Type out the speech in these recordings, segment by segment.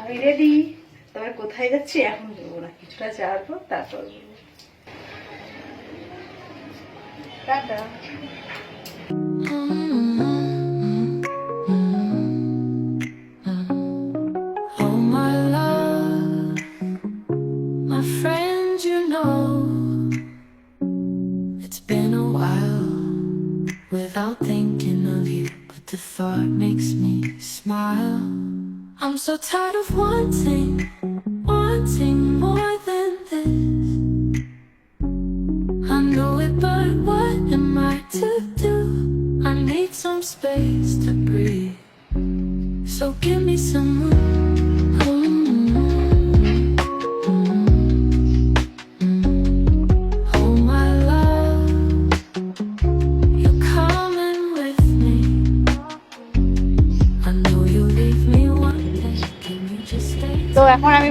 আমি রেডি তবে কোথায় যাচ্ছি? এখন বলব না। কিছুটা পর তারপর বলব। So tired of wanting, wanting more than this.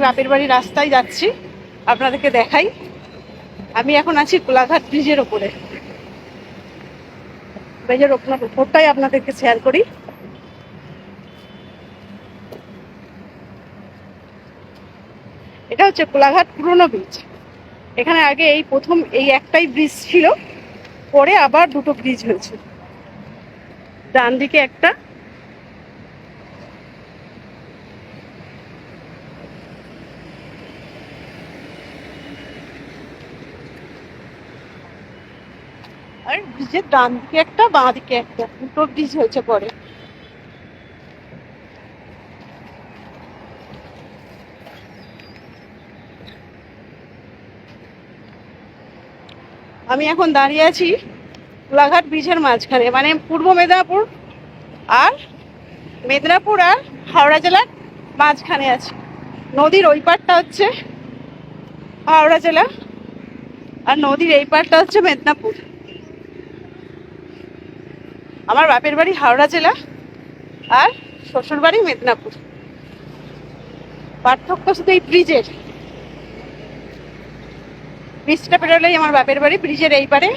বাপের বাড়ি রাস্তায় যাচ্ছি, আপনাদেরকে দেখাই। আমি এখন আছি কোলাঘাট ব্রিজের ওপরে। ব্রিজের ওপর- ওপরটাই আপনাদেরকে শেয়ার করি। এটা হচ্ছে কোলাঘাট পুরনো ব্রিজ এখানে আগে এই প্রথম এই একটাই ব্রিজ ছিল, পরে আবার দুটো ব্রিজ হয়েছে। ডান দিকে একটা আর ডান দিকে একটা, বাঁ দিকে একটা, দুটো ব্রিজ হয়েছে পরে। আমি এখন দাঁড়িয়ে আছি কোলাঘাট ব্রিজের মাঝখানে মানে পূর্ব মেদিনীপুর আর মেদিনীপুর আর হাওড়া জেলার মাঝখানে আছি। নদীর ওই পারটা হচ্ছে হাওড়া জেলা আর নদীর এই পারটা হচ্ছে মেদিনীপুর। আমার বাপের বাড়ি হাওড়া জেলা আর শ্বশুর বাড়ি মেদিনীপুর। পার্থক্য শুধু এই ব্রিজের ব্রিজটা পেরোলেই আমার বাপের বাড়ি ব্রিজের এই পারে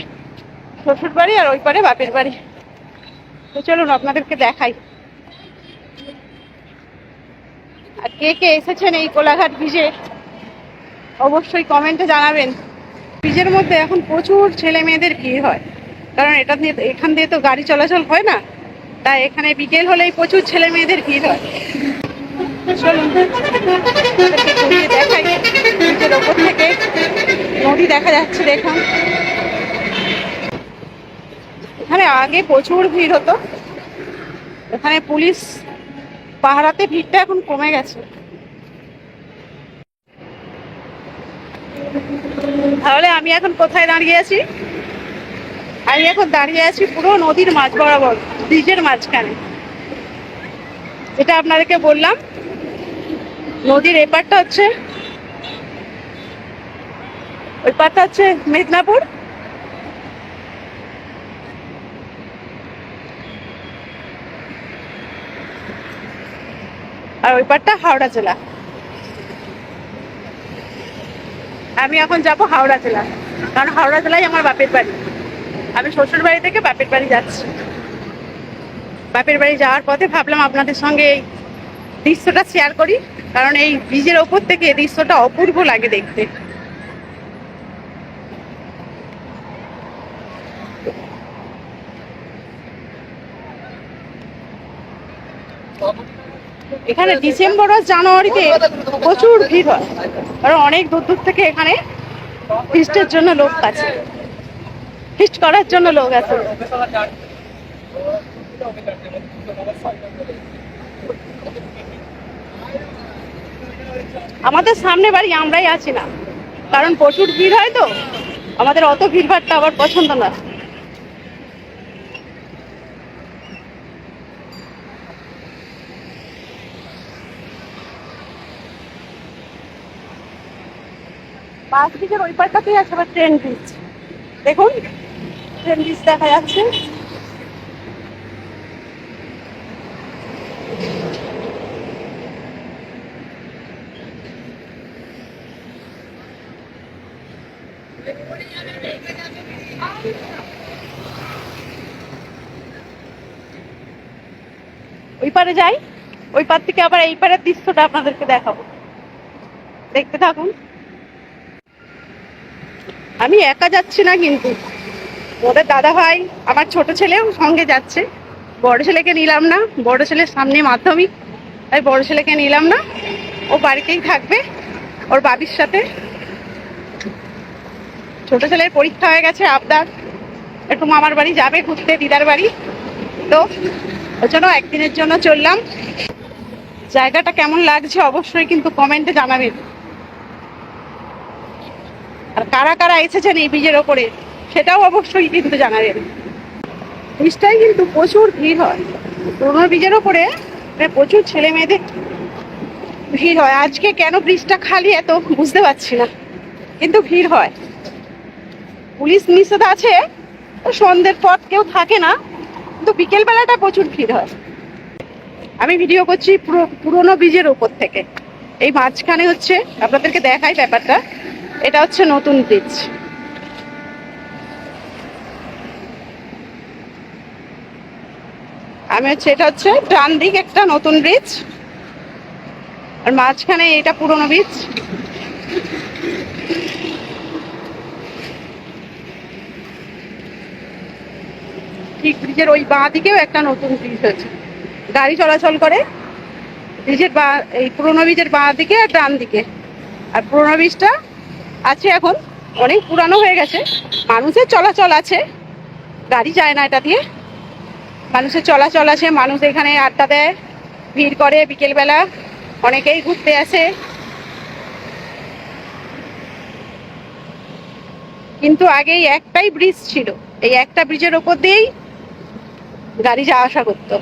শ্বশুর বাড়ি আর ওই পারে বাপের বাড়ি। তো চলুন আপনাদেরকে দেখাই। আর কে কে এসেছেন এই কোলাঘাট ব্রিজে অবশ্যই কমেন্টে জানাবেন। ব্রিজের মধ্যে এখন প্রচুর ছেলে মেয়েদের ভিড় হয়। কারণ এটা দিয়ে এখান দিয়ে তো গাড়ি চলাচল হয় না। তাই এখানে বিকেল হলেই প্রচুর ছেলে মেয়েদের ভিড় হয়। নদী দেখা যাচ্ছে দেখুন এখানে আগে প্রচুর ভিড় হতো। এখানে পুলিশ ভিড়টা এখন কমে গেছে। তাহলে আমি এখন কোথায় দাঁড়িয়ে আছি? আমি এখন দাঁড়িয়ে আছি পুরো নদীর মাঝ বরাবর, ব্রিজের মাঝখানে। যেটা আপনাদেরকে বললাম, নদীর এপারটা হচ্ছে ওই পারটা হচ্ছে মেদিনীপুর। আর ওই পারটা হাওড়া জেলা। আমি এখন যাব হাওড়া জেলা, কারণ হাওড়া জেলায় আমার বাপের বাড়ি। আমি শ্বশুর বাড়ি থেকে বাপের বাড়ি যাচ্ছি। বাপের বাড়ি যাওয়ার পথে ভাবলাম আপনাদের সঙ্গে এই দৃশ্যটা শেয়ার করি, কারণ এই ব্রিজের ওপর থেকে এই দৃশ্যটা অপূর্ব লাগে দেখতে। এখানে ডিসেম্বর আর জানুয়ারিতে প্রচুর ভিড় হয়, কারণ অনেক দূর দূর থেকে এখানে ফিস্টের জন্য লোক আছে ফিস্ট করার জন্য লোক আছে। আমাদের সামনে বাড়ি আমরাই আছি না। কারণ প্রচুর ভিড় হয় তো। আমাদের অত ভিড় ভাড়টা আবার পছন্দ না। পাঁচ দিকের ওই পাশটাতেই আছে আবার ট্রেন ব্রিজ। দেখুন। দেখা যাচ্ছে ওই পারে যাই। ওই পার থেকে আবার এই পারের দৃশ্যটা আপনাদেরকে দেখাবো। দেখতে থাকুন। আমি একা যাচ্ছি না কিন্তু। ওদের দাদা ভাই, আমার ছোট ছেলেও সঙ্গে যাচ্ছে। বড় ছেলেকে নিলাম না, বড় ছেলের সামনে মাধ্যমিক, তাই বড় ছেলেকে নিলাম না। ও বাড়িতেই থাকবে, ওর বাবির সাথে। ছোট ছেলের পরীক্ষা হয়ে গেছে, আবদার। একটু মামার বাড়ি যাবে, ঘুরতে, দিদার বাড়ি। তো ওই জন্য একদিনের জন্য চললাম। জায়গাটা কেমন লাগছে অবশ্যই কিন্তু কমেন্টে জানাবেন। আর কারা কারা এসেছেন এই ব্রিজের ওপরে? সেটাও অবশ্যই কিন্তু জানাবেন। ব্রিজটাই কিন্তু প্রচুর ভিড় হয়। পুরোনো ব্রিজের ওপরে মানে প্রচুর ছেলে মেয়েদের ভিড় হয়। আজকে কেন ব্রিজটা খালি এত বুঝতে পারছি না। কিন্তু ভিড় হয়। পুলিশ নিষেধ আছে সন্ধ্যের পর কেউ থাকে না, কিন্তু বিকেলবেলাটা প্রচুর ভিড় হয়। আমি ভিডিও করছি পুরো, পুরোনো ব্রিজের ওপর থেকে। এই মাঝখানে হচ্ছে, আপনাদেরকে দেখাই ব্যাপারটা। এটা হচ্ছে নতুন ব্রিজ আমি হচ্ছে, এটা হচ্ছে ডান দিক একটা নতুন ব্রিজ আর মাঝখানে এটা পুরোনো ব্রিজ ঠিক ব্রিজের ওই বাঁ দিকেও একটা নতুন ব্রিজ হয়েছে। গাড়ি চলাচল করে। ব্রিজের বা, এই পুরোনো ব্রিজের বাঁ দিকে আর ডান দিকে। আর পুরোনো ব্রিজটা আছে এখন, অনেক পুরানো হয়ে গেছে। মানুষের চলাচল আছে। গাড়ি যায় না এটা দিয়ে। মানুষের চলাচল আছে, মানুষ এখানে আড্ডা দেয়, ভিড় করে বিকেলবেলা, অনেকেই ঘুরতে আসে। কিন্তু আগে একটাই ব্রিজ ছিল, এই একটা ব্রিজের ওপর দিয়েই গাড়ি যাওয়া আসা করতো।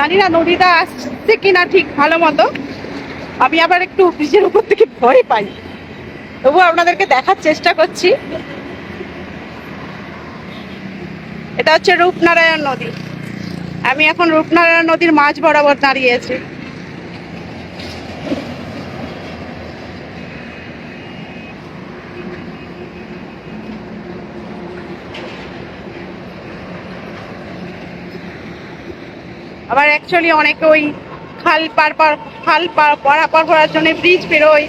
জানি না নদীটা আসছে কিনা ঠিক ভালো মতো। আমি আবার একটু ব্রিজের উপর থেকে ভয় পাই। তবু আপনাদেরকে দেখার চেষ্টা করছি। এটা হচ্ছে রূপনারায়ণ নদী। আমি এখন রূপনারায়ণ নদীর মাঝ বরাবর দাঁড়িয়ে আছি। আবার অ্যাকচুয়ালি অনেকে ওই খাল পার পার, খাল পার পারাপার করার জন্য ব্রিজ বেরোয়।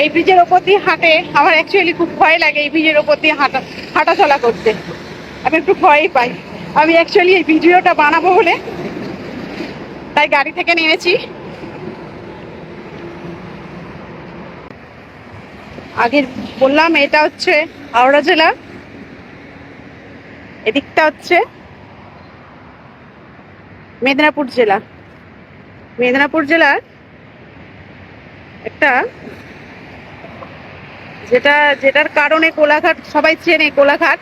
এই ব্রিজের ওপর দিয়ে হাঁটে। আমার অ্যাকচুয়ালি খুব ভয় লাগে এই ব্রিজের ওপর দিয়ে হাঁটা হাঁটা চলা করতে। আমি একটু ভয়ই পাই। আমি অ্যাকচুয়ালি এই ভিডিওটা বানাবো বলে তাই গাড়ি থেকে নেমেছি। আগে বললাম, এটা হচ্ছে হাওড়া জেলা। এদিকটা হচ্ছে মেদিনীপুর জেলা। মেদিনীপুর জেলার একটা যেটা, যেটার কারণে কোলাঘাট, সবাই চেনে কোলাঘাট।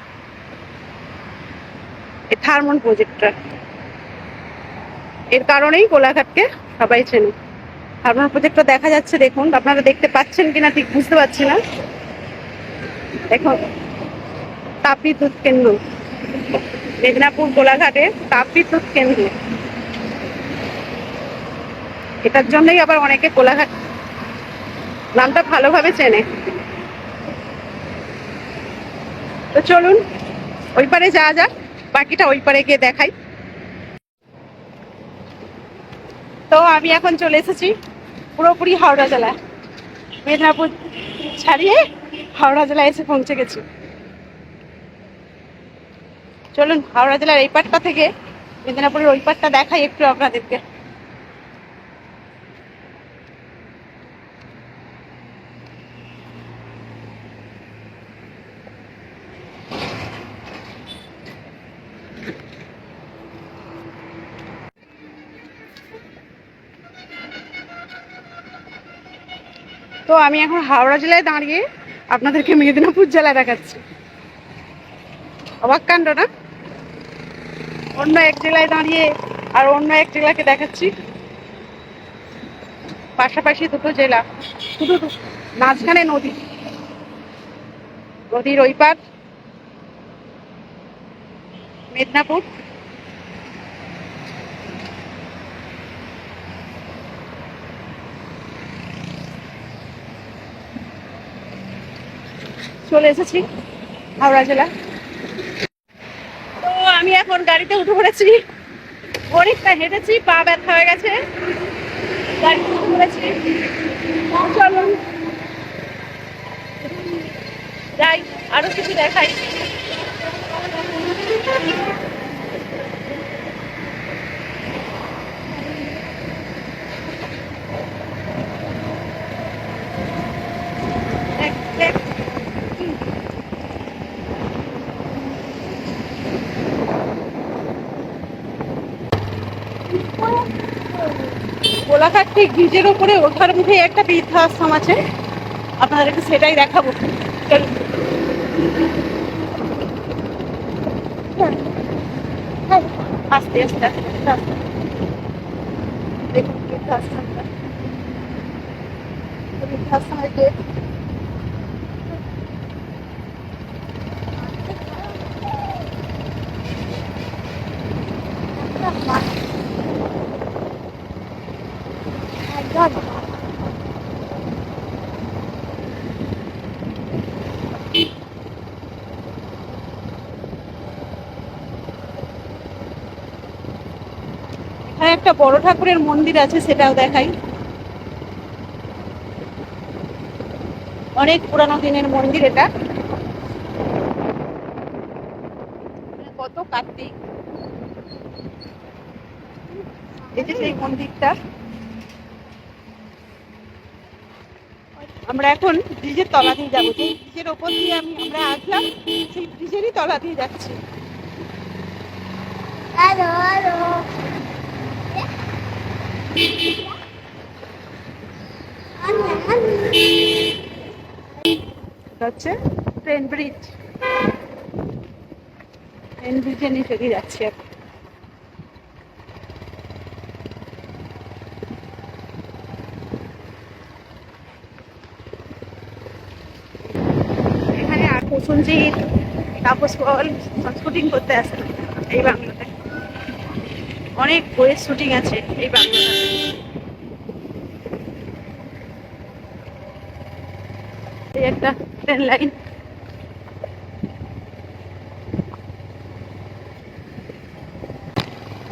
থার্মন প্রজেক্টটা। এর কারণেই কোলাঘাটকে সবাই চেনে। থার্মন প্রজেক্টটা দেখা যাচ্ছে, দেখুন। আপনারা দেখতে পাচ্ছেন কিনা ঠিক বুঝতে পারছি না। দেখুন, তাপবিদ্যুৎ কেন্দ্র। মেদিনীপুর কোলাঘাটে তাপবিদ্যুৎ কেন্দ্র। এটার জন্যই আবার অনেকে কোলাঘাট নামটা ভালোভাবে চেনে। তো চলুন, ওই পারে যাওয়া যাক, বাকিটা ওই পারে গিয়ে দেখাই। তো আমি এখন চলে এসেছি পুরোপুরি হাওড়া জেলা মেদিনীপুর ছাড়িয়ে হাওড়া জেলায় এসে পৌঁছে গেছি। চলুন, হাওড়া জেলার এই পারটা থেকে মেদিনীপুরের ওই পারটা দেখাই একটু আপনাদেরকে। আমি এখন হাওড়া জেলায় দাঁড়িয়ে আপনাদেরকে মেদিনীপুর জেলা দেখাচ্ছি। অবাক কাণ্ড না? অন্য এক জেলায় দাঁড়িয়ে আর অন্য এক জেলাকে দেখাচ্ছি। পাশাপাশি দুটো জেলা, শুধু মাঝখানে নদী। নদীর ওই পার মেদিনীপুর চলে এসেছি, হাওড়া জেলা। তো আমি এখন গাড়িতে উঠে পড়েছি। অনেকটা হেঁটেছি, পা ব্যথা হয়ে গেছে। গাড়িতে উঠে পড়েছি। চলুন। যাই, আরও কিছু দেখাই। গোলাঘাট ঠিক ব্রিজের ওপরে ওঠার মুখে একটা বৃদ্ধাশ্রম আছে আপনাদেরকে সেটাই দেখাবো চলুন। আস্তে আস্তে আস্তে আস্তে। দেখুন, বৃদ্ধাশ্রমটা বৃদ্ধাশ্রমের গেট এখানে একটা বড় ঠাকুরের মন্দির আছে, সেটাও দেখাই। অনেক পুরানো দিনের মন্দির এটা। কত কার্তিক। সেই মন্দিরটা। আমরা এখন ব্রিজের তলা দিয়ে যাব। যে ব্রিজের ওপর দিয়ে আমি আমরা আসলাম, সেই ব্রিজেরই তলা দিয়ে যাচ্ছি. হচ্ছে ট্রেন ব্রিজ। ট্রেন ব্রিজের নিচে দিয়ে এখন। এখানে আর প্রসঞ্জিৎ, তাপস পল শুটিং করতে আসে এই বাংলাতে অনেক বইয়ের শুটিং আছে এই এই একটা ট্রেন লাইন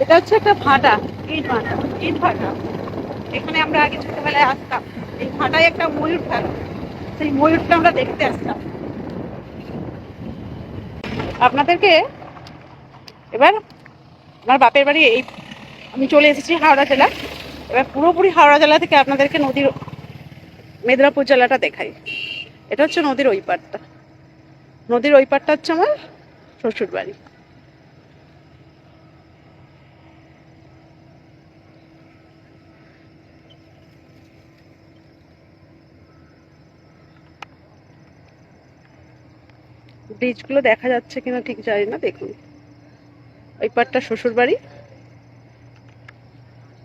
এটা হচ্ছে একটা ভাটা, ইট ভাটা ইট ভাটা। এখানে আমরা আগে ছোটবেলায় আসতাম। এই ভাটায় একটা ময়ূর থাকতো। সেই ময়ূরটা আমরা দেখতে আসতাম। আপনাদেরকে এবার আমার বাপের বাড়ি এই আমি চলে এসেছি হাওড়া জেলা। এবার পুরোপুরি হাওড়া জেলা থেকে আপনাদেরকে নদীর, মেদিনীপুর জেলাটা দেখাই। এটা হচ্ছে নদীর ওই পারটা নদীর ওই পারটা হচ্ছে আমার শ্বশুর বাড়ি। ব্রিজগুলো দেখা যাচ্ছে কিনা ঠিক জানি না, দেখুন। ওই পারটা শ্বশুর বাড়ি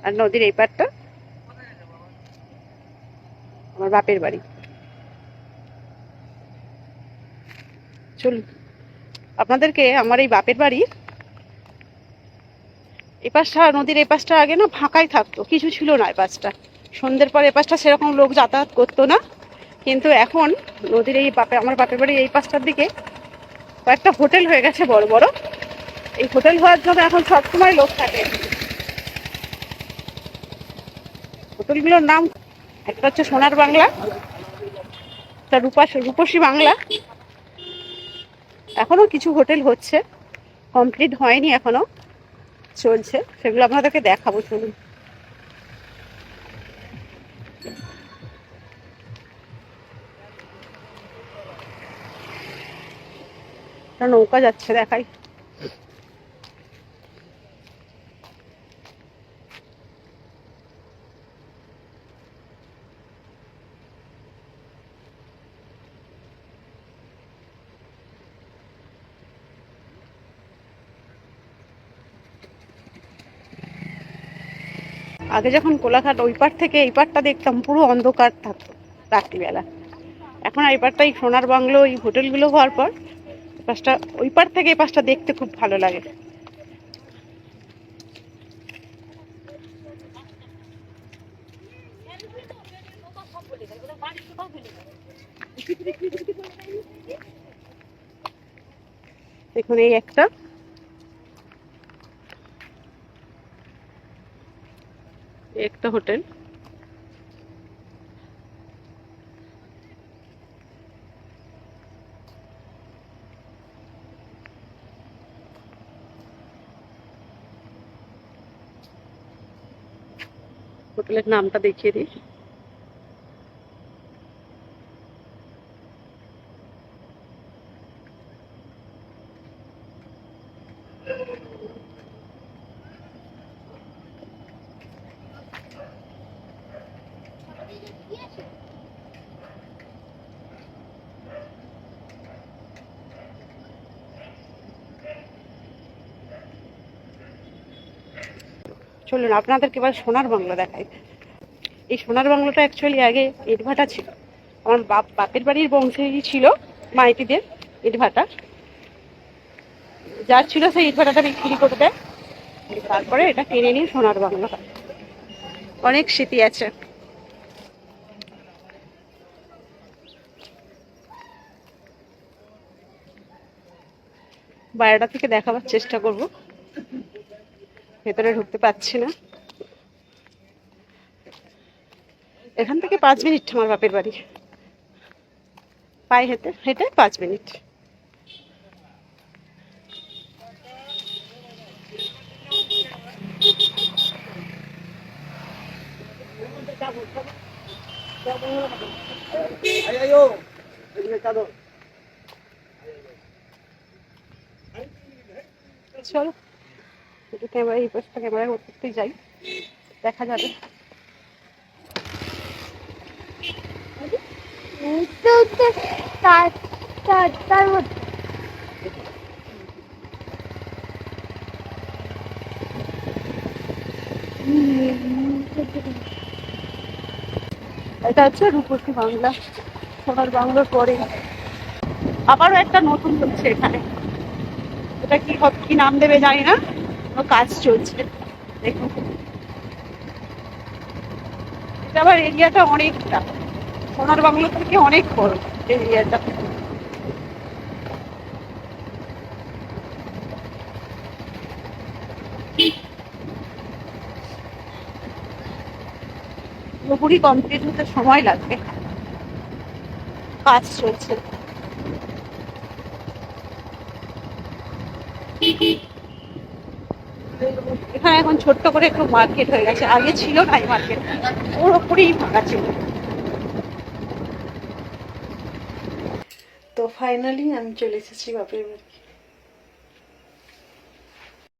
আর নদীর এই পারটা আমার বাপের বাড়ি। চলুন, আপনাদেরকে আমার এই বাপের বাড়ি এই পাশটা নদীর এই পাশটা আগে না ফাঁকাই থাকতো, কিছু ছিল না এই পাশটা। সন্ধ্যের পর এই পাশটা সেরকম লোক যাতায়াত করতো না, কিন্তু এখন নদীর এই বাপে, আমার বাপের বাড়ির এই পাশটার দিকে কয়েকটা হোটেল হয়ে গেছে বড় বড়। এই হোটেল হওয়ার জন্য এখন সবসময় লোক থাকে। হোটেলগুলোর নাম একটা হচ্ছে সোনার বাংলা, একটা রূপা, রূপসী বাংলা। এখনও কিছু হোটেল হচ্ছে, কমপ্লিট হয়নি এখনও চলছে। সেগুলো আপনাদেরকে দেখাবো, চলুন। নৌকা যাচ্ছে, দেখাই। আগে যখন কোলাঘাট ওই পার থেকে এই পারটা দেখতাম, পুরো অন্ধকার থাকতো রাত্রিবেলা। এখন এই পারটা এই সোনার বাংলো, এই হোটেলগুলো হওয়ার পর পাশটা, ওই পার থেকে এই পাশটা দেখতে খুব ভালো লাগে। দেখুন এই একটা। একটা হোটেল। হোটেলের নামটা দেখিয়ে দিই। চলুন, আপনাদেরকে এবার সোনার বাংলা দেখাই। এই সোনার বাংলাটা অ্যাকচুয়ালি আগে ইটভাটা ছিল। আমার বাপ, বাপের বাড়ির বংশেরই ছিল মাইতিদের ইটভাটা যার ছিল সেই ইটভাটাটা বিক্রি করে দেয় তারপরে এটা কিনে নিয়ে সোনার বাংলা। অনেক স্মৃতি আছে। বাইরেটা থেকে দেখাবার চেষ্টা করব। ভেতরে ঢুকতে পারছি না। এখান থেকে পাঁচ মিনিট আমার বাপের বাড়ি। পায়ে হেঁটে হেঁটে পাঁচ মিনিট। চলো। একটু ক্যামেরা এই ক্যামেরা করতে যাই। দেখা যাবে। তার এটা হচ্ছে রূপসী বাংলা। সোনার বাংলার পরে আবারও একটা নতুন হচ্ছে এখানে। এটা কি কি নাম দেবে জানি না। কোনো কাজ চলছে। দেখুন। এটা আবার এরিয়াটা অনেকটা। সোনার বাংলা থেকে অনেক বড় এরিয়াটা। পুরোপুরি কমপ্লিট হতে সময় লাগবে। কাজ চলছে। এখানে এখন ছোট্ট করে একটু মার্কেট হয়ে গেছে। আগে ছিল না এই মার্কেট পুরোপুরি ফাঁকা ছিল। তো ফাইনালি আমি চলে এসেছি বাপের বাড়ি।